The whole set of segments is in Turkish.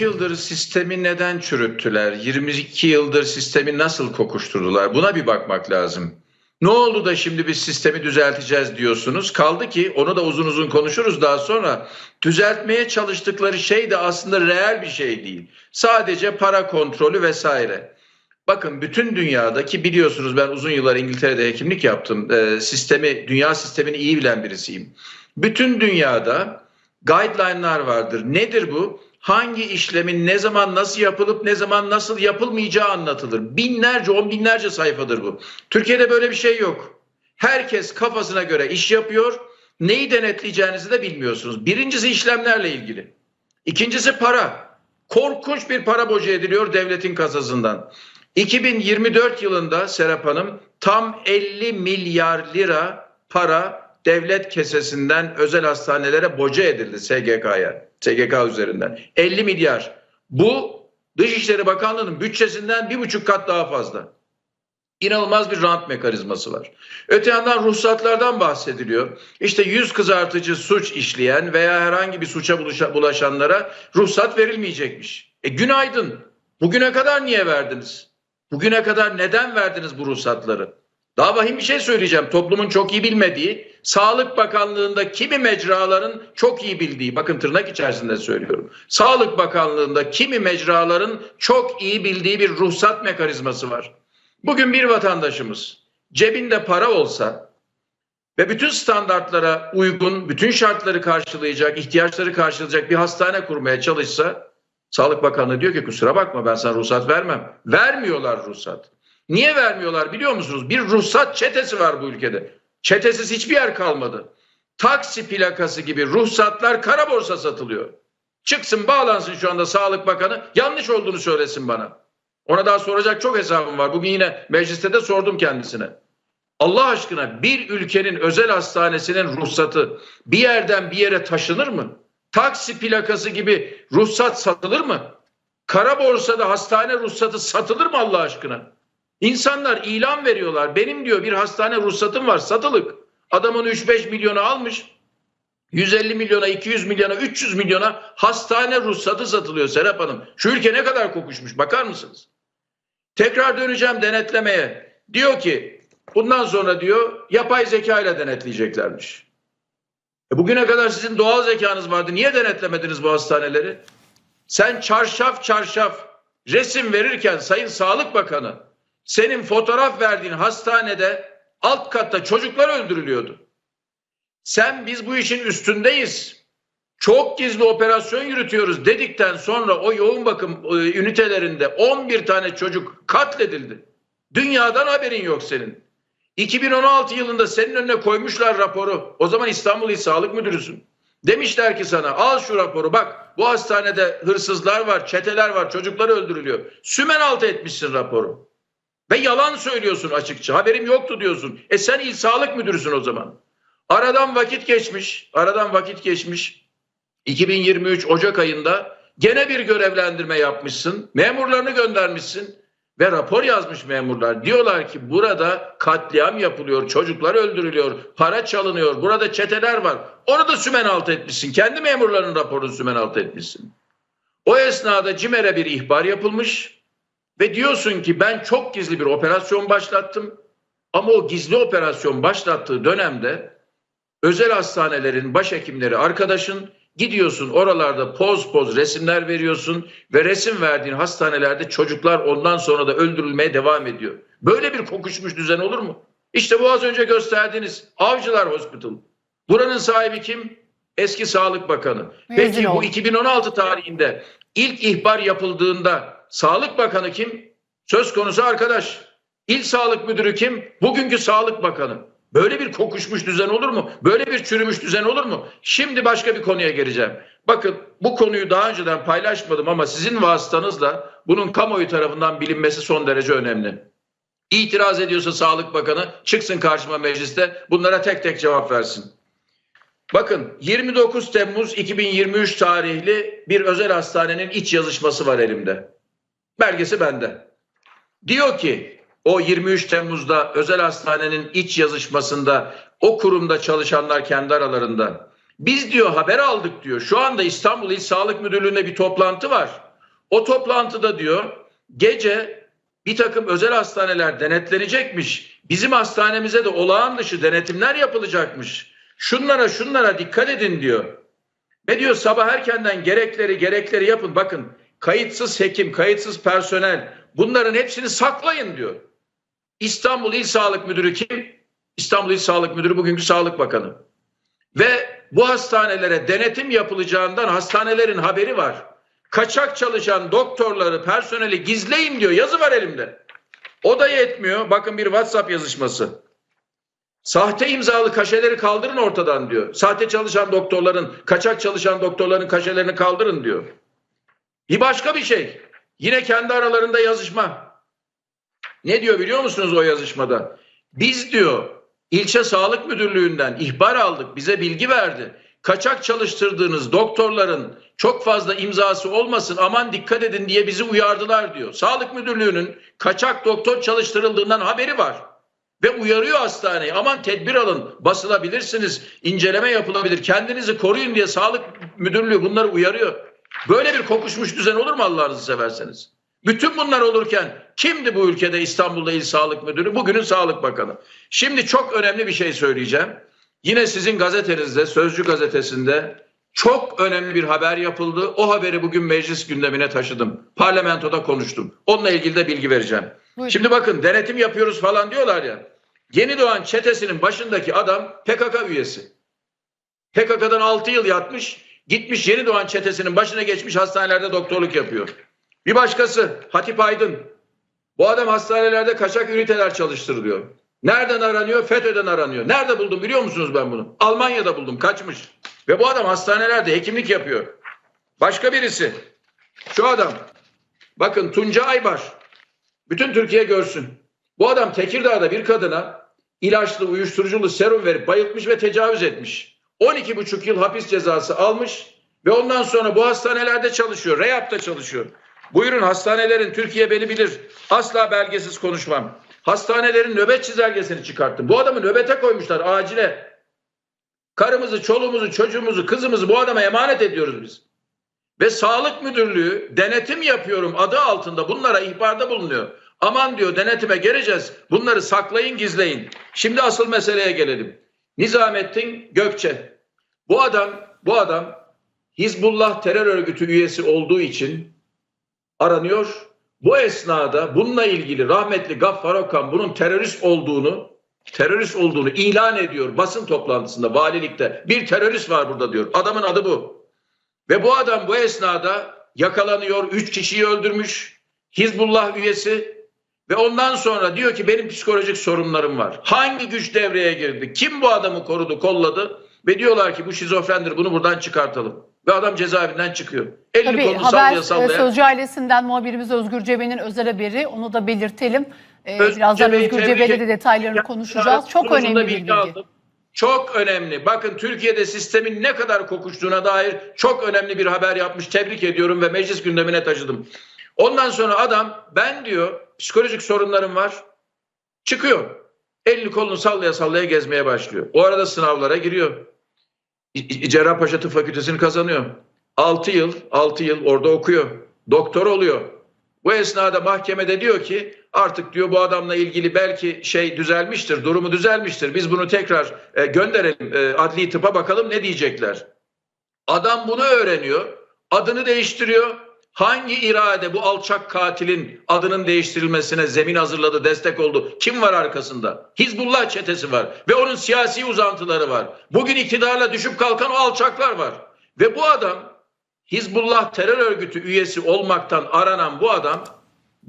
22 yıldır sistemi neden çürüttüler? 22 yıldır sistemi nasıl kokuşturdular? Buna bir bakmak lazım. Ne oldu da şimdi biz sistemi düzelteceğiz diyorsunuz? Kaldı ki onu da uzun uzun konuşuruz daha sonra. Düzeltmeye çalıştıkları şey de aslında reel bir şey değil. Sadece para kontrolü vesaire. Bakın bütün dünyadaki biliyorsunuz ben uzun yıllar İngiltere'de hekimlik yaptım. Ee, sistemi, dünya sistemini iyi bilen birisiyim. Bütün dünyada guideline'lar vardır. Nedir bu? Hangi işlemin ne zaman nasıl yapılıp ne zaman nasıl yapılmayacağı anlatılır. Binlerce, on binlerce sayfadır bu. Türkiye'de böyle bir şey yok. Herkes kafasına göre iş yapıyor. Neyi denetleyeceğinizi de bilmiyorsunuz. Birincisi işlemlerle ilgili. İkincisi para. Korkunç bir para boca ediliyor devletin kasasından. 2024 yılında Serap Hanım tam 50 milyar lira para devlet kesesinden özel hastanelere boca edildi SGK'ya. SGK üzerinden. 50 milyar. Bu Dışişleri Bakanlığı'nın bütçesinden bir buçuk kat daha fazla. İnanılmaz bir rant mekanizması var. Öte yandan ruhsatlardan bahsediliyor. İşte yüz kızartıcı suç işleyen veya herhangi bir suça bulaşanlara ruhsat verilmeyecekmiş. E günaydın. Bugüne kadar niye verdiniz? Bugüne kadar neden verdiniz bu ruhsatları? Daha vahim bir şey söyleyeceğim. Toplumun çok iyi bilmediği, Sağlık Bakanlığı'nda kimi mecraların çok iyi bildiği, bakın tırnak içerisinde söylüyorum. Sağlık Bakanlığı'nda kimi mecraların çok iyi bildiği bir ruhsat mekanizması var. Bugün bir vatandaşımız cebinde para olsa ve bütün standartlara uygun, bütün şartları karşılayacak, ihtiyaçları karşılayacak bir hastane kurmaya çalışsa Sağlık Bakanlığı diyor ki kusura bakma ben sana ruhsat vermem. Vermiyorlar ruhsat. Niye vermiyorlar biliyor musunuz? Bir ruhsat çetesi var bu ülkede. Çetesiz hiçbir yer kalmadı. Taksi plakası gibi ruhsatlar kara borsa satılıyor. Çıksın bağlansın şu anda Sağlık Bakanı yanlış olduğunu söylesin bana. Ona daha soracak çok hesabım var. Bugün yine mecliste de sordum kendisine. Allah aşkına bir ülkenin özel hastanesinin ruhsatı bir yerden bir yere taşınır mı? Taksi plakası gibi ruhsat satılır mı? Kara borsada hastane ruhsatı satılır mı Allah aşkına? İnsanlar ilan veriyorlar. Benim diyor bir hastane ruhsatım var satılık. Adamın 3-5 milyonu almış. 150 milyona, 200 milyona, 300 milyona hastane ruhsatı satılıyor Serap Hanım. Şu ülke ne kadar kokuşmuş bakar mısınız? Tekrar döneceğim denetlemeye. Diyor ki bundan sonra diyor yapay zeka ile denetleyeceklermiş. E bugüne kadar sizin doğal zekanız vardı. Niye denetlemediniz bu hastaneleri? Sen çarşaf çarşaf resim verirken Sayın Sağlık Bakanı senin fotoğraf verdiğin hastanede alt katta çocuklar öldürülüyordu. Sen biz bu işin üstündeyiz. Çok gizli operasyon yürütüyoruz dedikten sonra o yoğun bakım e, ünitelerinde 11 tane çocuk katledildi. Dünyadan haberin yok senin. 2016 yılında senin önüne koymuşlar raporu. O zaman İstanbul İl Sağlık Müdürüsün. Demişler ki sana al şu raporu bak bu hastanede hırsızlar var, çeteler var, çocuklar öldürülüyor. Sümen altı etmişsin raporu. Ve yalan söylüyorsun açıkça. Haberim yoktu diyorsun. E sen il sağlık müdürüsün o zaman. Aradan vakit geçmiş. Aradan vakit geçmiş. 2023 Ocak ayında gene bir görevlendirme yapmışsın. Memurlarını göndermişsin ve rapor yazmış memurlar. Diyorlar ki burada katliam yapılıyor, çocuklar öldürülüyor, para çalınıyor, burada çeteler var. Onu da sümen altı etmişsin. Kendi memurların raporunu sümen altı etmişsin. O esnada CİMER'e bir ihbar yapılmış ve diyorsun ki ben çok gizli bir operasyon başlattım. Ama o gizli operasyon başlattığı dönemde özel hastanelerin başhekimleri arkadaşın gidiyorsun oralarda poz poz resimler veriyorsun ve resim verdiğin hastanelerde çocuklar ondan sonra da öldürülmeye devam ediyor. Böyle bir kokuşmuş düzen olur mu? İşte bu az önce gösterdiğiniz Avcılar Hospital. Buranın sahibi kim? Eski Sağlık Bakanı. Peki bu 2016 tarihinde ilk ihbar yapıldığında Sağlık Bakanı kim? Söz konusu arkadaş. İl Sağlık Müdürü kim? Bugünkü Sağlık Bakanı. Böyle bir kokuşmuş düzen olur mu? Böyle bir çürümüş düzen olur mu? Şimdi başka bir konuya geleceğim. Bakın bu konuyu daha önceden paylaşmadım ama sizin vasıtanızla bunun kamuoyu tarafından bilinmesi son derece önemli. İtiraz ediyorsa Sağlık Bakanı çıksın karşıma mecliste bunlara tek tek cevap versin. Bakın 29 Temmuz 2023 tarihli bir özel hastanenin iç yazışması var elimde. Belgesi bende. Diyor ki o 23 Temmuz'da özel hastanenin iç yazışmasında o kurumda çalışanlar kendi aralarında biz diyor haber aldık diyor. Şu anda İstanbul İl Sağlık Müdürlüğü'nde bir toplantı var. O toplantıda diyor gece bir takım özel hastaneler denetlenecekmiş. Bizim hastanemize de olağan dışı denetimler yapılacakmış. Şunlara şunlara dikkat edin diyor. Ve diyor sabah erkenden gerekleri gerekleri yapın. Bakın kayıtsız hekim, kayıtsız personel bunların hepsini saklayın diyor. İstanbul İl Sağlık Müdürü kim? İstanbul İl Sağlık Müdürü bugünkü Sağlık Bakanı. Ve bu hastanelere denetim yapılacağından hastanelerin haberi var. Kaçak çalışan doktorları, personeli gizleyin diyor. Yazı var elimde. O da yetmiyor. Bakın bir WhatsApp yazışması. Sahte imzalı kaşeleri kaldırın ortadan diyor. Sahte çalışan doktorların, kaçak çalışan doktorların kaşelerini kaldırın diyor. Bir başka bir şey. Yine kendi aralarında yazışma. Ne diyor biliyor musunuz o yazışmada? Biz diyor ilçe sağlık müdürlüğünden ihbar aldık, bize bilgi verdi. Kaçak çalıştırdığınız doktorların çok fazla imzası olmasın aman dikkat edin diye bizi uyardılar diyor. Sağlık müdürlüğünün kaçak doktor çalıştırıldığından haberi var. Ve uyarıyor hastaneyi aman tedbir alın basılabilirsiniz inceleme yapılabilir kendinizi koruyun diye sağlık müdürlüğü bunları uyarıyor. Böyle bir kokuşmuş düzen olur mu Allah'ınızı severseniz? Bütün bunlar olurken kimdi bu ülkede İstanbul'da İl Sağlık Müdürü? Bugünün Sağlık Bakanı. Şimdi çok önemli bir şey söyleyeceğim. Yine sizin gazetenizde, Sözcü gazetesinde çok önemli bir haber yapıldı. O haberi bugün meclis gündemine taşıdım. Parlamentoda konuştum. Onunla ilgili de bilgi vereceğim. Buyurun. Şimdi bakın denetim yapıyoruz falan diyorlar ya. Yeni doğan çetesinin başındaki adam PKK üyesi. PKK'dan 6 yıl yatmış, gitmiş yeni doğan çetesinin başına geçmiş hastanelerde doktorluk yapıyor. Bir başkası Hatip Aydın. Bu adam hastanelerde kaçak üniteler çalıştırılıyor. Nereden aranıyor? FETÖ'den aranıyor. Nerede buldum biliyor musunuz ben bunu? Almanya'da buldum. Kaçmış. Ve bu adam hastanelerde hekimlik yapıyor. Başka birisi. Şu adam. Bakın Tunca Aybar. Bütün Türkiye görsün. Bu adam Tekirdağ'da bir kadına ilaçlı uyuşturuculu serum verip bayıltmış ve tecavüz etmiş. 12,5 yıl hapis cezası almış ve ondan sonra bu hastanelerde çalışıyor. Reyap'ta çalışıyor. Buyurun hastanelerin Türkiye beni bilir. Asla belgesiz konuşmam. Hastanelerin nöbet çizelgesini çıkarttım. Bu adamı nöbete koymuşlar acile. Karımızı, çoluğumuzu, çocuğumuzu, kızımızı bu adama emanet ediyoruz biz. Ve sağlık müdürlüğü denetim yapıyorum adı altında bunlara ihbarda bulunuyor. Aman diyor denetime geleceğiz. Bunları saklayın gizleyin. Şimdi asıl meseleye gelelim. Nizamettin Gökçe. Bu adam, bu adam Hizbullah terör örgütü üyesi olduğu için aranıyor. Bu esnada bununla ilgili rahmetli Gaffar Okan bunun terörist olduğunu terörist olduğunu ilan ediyor basın toplantısında valilikte. Bir terörist var burada diyor. Adamın adı bu. Ve bu adam bu esnada yakalanıyor. Üç kişiyi öldürmüş. Hizbullah üyesi. Ve ondan sonra diyor ki benim psikolojik sorunlarım var. Hangi güç devreye girdi? Kim bu adamı korudu, kolladı? Ve diyorlar ki bu şizofrendir bunu buradan çıkartalım. Ve adam cezaevinden çıkıyor. Elini Tabii kolunu haber sallaya e, sallaya. Sözcü ailesinden muhabirimiz Özgür Cebe'nin özel haberi. Onu da belirtelim. E, Özgür Birazdan Cebe'yi Özgür Cebe'de de detaylarını konuşacağız. Çok önemli bir bilgi. aldım. Çok önemli. Bakın Türkiye'de sistemin ne kadar kokuştuğuna dair çok önemli bir haber yapmış. Tebrik ediyorum ve meclis gündemine taşıdım. Ondan sonra adam ben diyor psikolojik sorunlarım var. Çıkıyor. Elini kolunu sallaya sallaya gezmeye başlıyor. O arada sınavlara giriyor. Cerrahpaşa Tıp Fakültesini kazanıyor. 6 yıl, 6 yıl orada okuyor. Doktor oluyor. Bu esnada mahkemede diyor ki artık diyor bu adamla ilgili belki şey düzelmiştir, durumu düzelmiştir. Biz bunu tekrar e, gönderelim e, adli tıpa bakalım ne diyecekler. Adam bunu öğreniyor, adını değiştiriyor. Hangi irade bu alçak katilin adının değiştirilmesine zemin hazırladı, destek oldu? Kim var arkasında? Hizbullah çetesi var ve onun siyasi uzantıları var. Bugün iktidarla düşüp kalkan o alçaklar var. Ve bu adam Hizbullah terör örgütü üyesi olmaktan aranan bu adam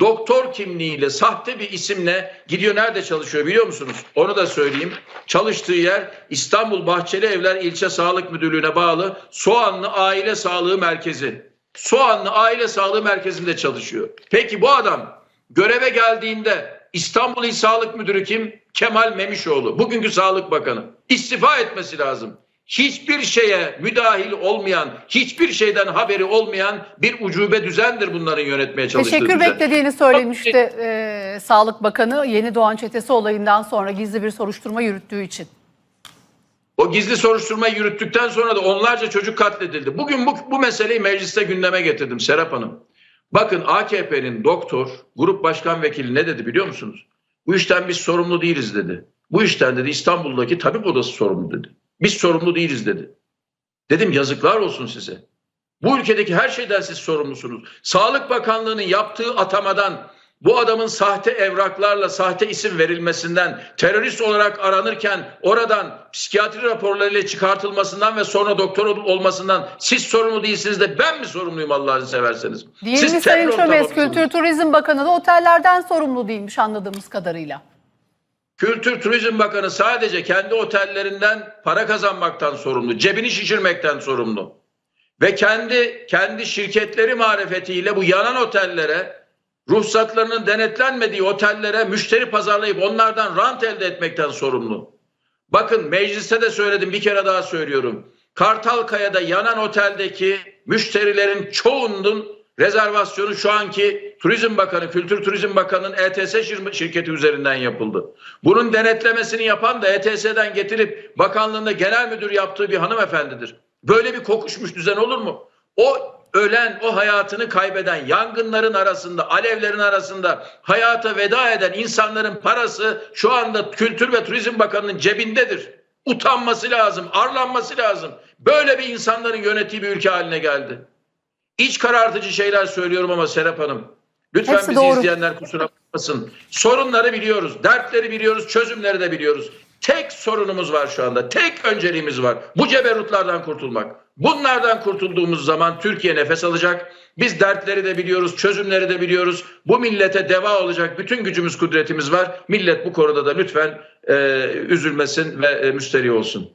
doktor kimliğiyle sahte bir isimle gidiyor nerede çalışıyor biliyor musunuz? Onu da söyleyeyim. Çalıştığı yer İstanbul Bahçeli Evler İlçe Sağlık Müdürlüğü'ne bağlı Soğanlı Aile Sağlığı Merkezi. Soğanlı Aile Sağlığı Merkezi'nde çalışıyor. Peki bu adam göreve geldiğinde İstanbul İl Sağlık Müdürü kim? Kemal Memişoğlu. Bugünkü Sağlık Bakanı. İstifa etmesi lazım hiçbir şeye müdahil olmayan, hiçbir şeyden haberi olmayan bir ucube düzendir bunların yönetmeye çalıştığı Teşekkür düzen. beklediğini söylemişti e, Sağlık Bakanı yeni doğan çetesi olayından sonra gizli bir soruşturma yürüttüğü için. O gizli soruşturmayı yürüttükten sonra da onlarca çocuk katledildi. Bugün bu, bu meseleyi mecliste gündeme getirdim Serap Hanım. Bakın AKP'nin doktor, grup başkan vekili ne dedi biliyor musunuz? Bu işten biz sorumlu değiliz dedi. Bu işten dedi İstanbul'daki tabip odası sorumlu dedi. Biz sorumlu değiliz dedi. Dedim yazıklar olsun size. Bu ülkedeki her şeyden siz sorumlusunuz. Sağlık Bakanlığı'nın yaptığı atamadan bu adamın sahte evraklarla sahte isim verilmesinden, terörist olarak aranırken oradan psikiyatri raporlarıyla çıkartılmasından ve sonra doktor ol- olmasından siz sorumlu değilsiniz de ben mi sorumluyum Allah'ını severseniz? Değil siz mi Sayın Çömez? Kültür Turizm Bakanı da otellerden sorumlu değilmiş anladığımız kadarıyla. Kültür Turizm Bakanı sadece kendi otellerinden para kazanmaktan sorumlu, cebini şişirmekten sorumlu. Ve kendi kendi şirketleri marifetiyle bu yanan otellere, ruhsatlarının denetlenmediği otellere müşteri pazarlayıp onlardan rant elde etmekten sorumlu. Bakın mecliste de söyledim bir kere daha söylüyorum. Kartalkaya'da yanan oteldeki müşterilerin çoğunun rezervasyonu şu anki Turizm Bakanı, Kültür Turizm Bakanı'nın ETS şir- şirketi üzerinden yapıldı. Bunun denetlemesini yapan da ETS'den getirip bakanlığında genel müdür yaptığı bir hanımefendidir. Böyle bir kokuşmuş düzen olur mu? O ölen, o hayatını kaybeden, yangınların arasında, alevlerin arasında hayata veda eden insanların parası şu anda Kültür ve Turizm Bakanı'nın cebindedir. Utanması lazım, arlanması lazım. Böyle bir insanların yönettiği bir ülke haline geldi. İç karartıcı şeyler söylüyorum ama Serap Hanım. Lütfen Hepsi bizi doğru. izleyenler kusura bakmasın. Sorunları biliyoruz, dertleri biliyoruz, çözümleri de biliyoruz. Tek sorunumuz var şu anda. Tek önceliğimiz var. Bu ceberutlardan kurtulmak. Bunlardan kurtulduğumuz zaman Türkiye nefes alacak. Biz dertleri de biliyoruz, çözümleri de biliyoruz. Bu millete deva olacak bütün gücümüz, kudretimiz var. Millet bu konuda da lütfen e, üzülmesin ve e, müsterih olsun.